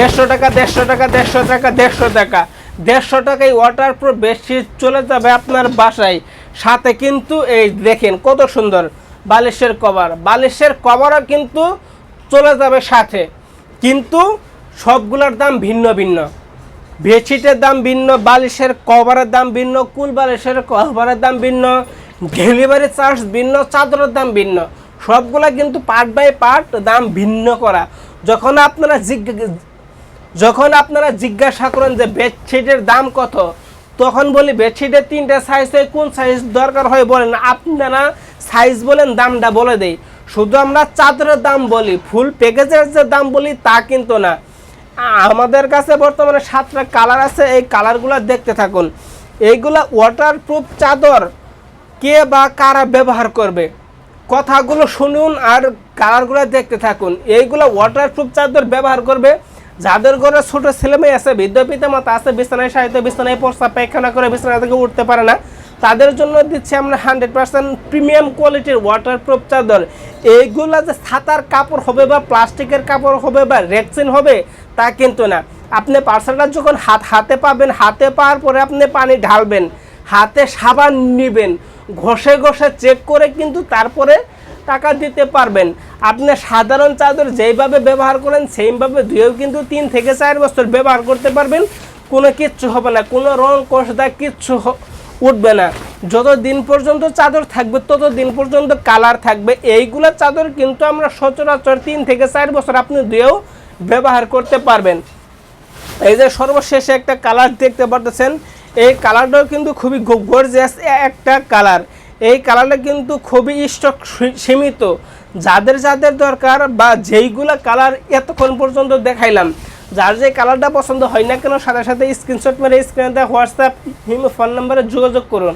দেড়শো টাকা দেড়শো টাকা দেড়শো টাকা দেড়শো টাকা। দেড়শো টাকায় ওয়াটার প্রুফ বেডশিট চলে যাবে আপনার বাসায়। সাথে কিন্তু এই দেখেন কত সুন্দর বালিশের কভার। বালিশের কভারও কিন্তু চলে যাবে সাথে। কিন্তু সবগুলোর দাম ভিন্ন ভিন্ন। বেডশিটের দাম ভিন্ন, বালিশের কভারের দাম ভিন্ন, কুল বালিশের কভারের দাম ভিন্ন ডেলিভারি চার্জ ভিন্ন, চাদরের দাম ভিন্ন। সবগুলা কিন্তু পার্ট বাই পার্ট দাম ভিন্ন করা। যখন আপনারা জিজ্ঞা যখন আপনারা জিজ্ঞাসা করেন যে বেডশিটের দাম কত, তখন বলি বেডশিটের তিনটা সাইজ হয় কোন সাইজ দরকার হয় বলেন। আপনারা সাইজ বলেন, দামটা বলে দেই। শুধু আমরা চাদরের দাম বলি, ফুল প্যাকেজের যে দাম বলি তা কিন্তু না। আমাদের কাছে বর্তমানে সাতটা কালার আছে, এই কালারগুলো দেখতে থাকুন। এইগুলা ওয়াটারপ্রুফ চাদর কে বা কারা ব্যবহার করবে? কথাগুলো শুনুন আর কালারগুলো দেখতে থাকুন। এইগুলো ওয়াটারপ্রুফ চাদর ব্যবহার করবে যাদের ঘরে ছোট ছেলে মেয়ে আছে, বৃদ্ধ পিতা মাতা আছে, বিছানায় সাহিত্য বিছানায় প্রস্তাব পায়খানা করে বিছানা থেকে উঠতে পারে না, তাদের জন্য দিচ্ছি আমরা হান্ড্রেড পার্সেন্ট প্রিমিয়াম কোয়ালিটির ওয়াটারপ্রুফ চাদর। এইগুলো যে ছাতার কাপড় হবে বা প্লাস্টিকের কাপড় হবে বা রেক্সিন হবে, তা কিন্তু না। আপনি পার্সেলটা যখন হাত হাতে পাবেন, হাতে পাওয়ার পরে আপনি পানি ঢালবেন, হাতে সাবান নেবেন, ঘষে ঘষে চেক করে কিন্তু তারপরে টাকা দিতে পারবেন। আপনি সাধারণ চাদর যেইভাবে ব্যবহার করেন, সেইভাবে ধুয়েও কিন্তু তিন থেকে চার বছর ব্যবহার করতে পারবেন। কোনো কিচ্ছু হবে না, কোনো রং কষদা কিচ্ছু উঠবে না। যত দিন পর্যন্ত চাদর থাকবে, তত দিন পর্যন্ত কালার থাকবে। এইগুলো চাদর কিন্তু আমরা সচরাচর তিন থেকে চার বছর আপনি ধুয়েও ব্যবহার করতে পারবেন। এই যে সর্বশেষে একটা কালার দেখতে পারতেছেন। এই কালারটাও কিন্তু খুবই গর্জিয়াস একটা কালার। এই কালারটা কিন্তু খুবই স্টক সীমিত। যাদের যাদের দরকার বা যেইগুলো কালার এতক্ষণ পর্যন্ত দেখাইলাম, যার যে কালারটা পছন্দ হয় না কেন, সাথে সাথে স্ক্রিনশট মেরে স্ক্রিনে হোয়াটসঅ্যাপ ফোন নাম্বারে যোগাযোগ করুন।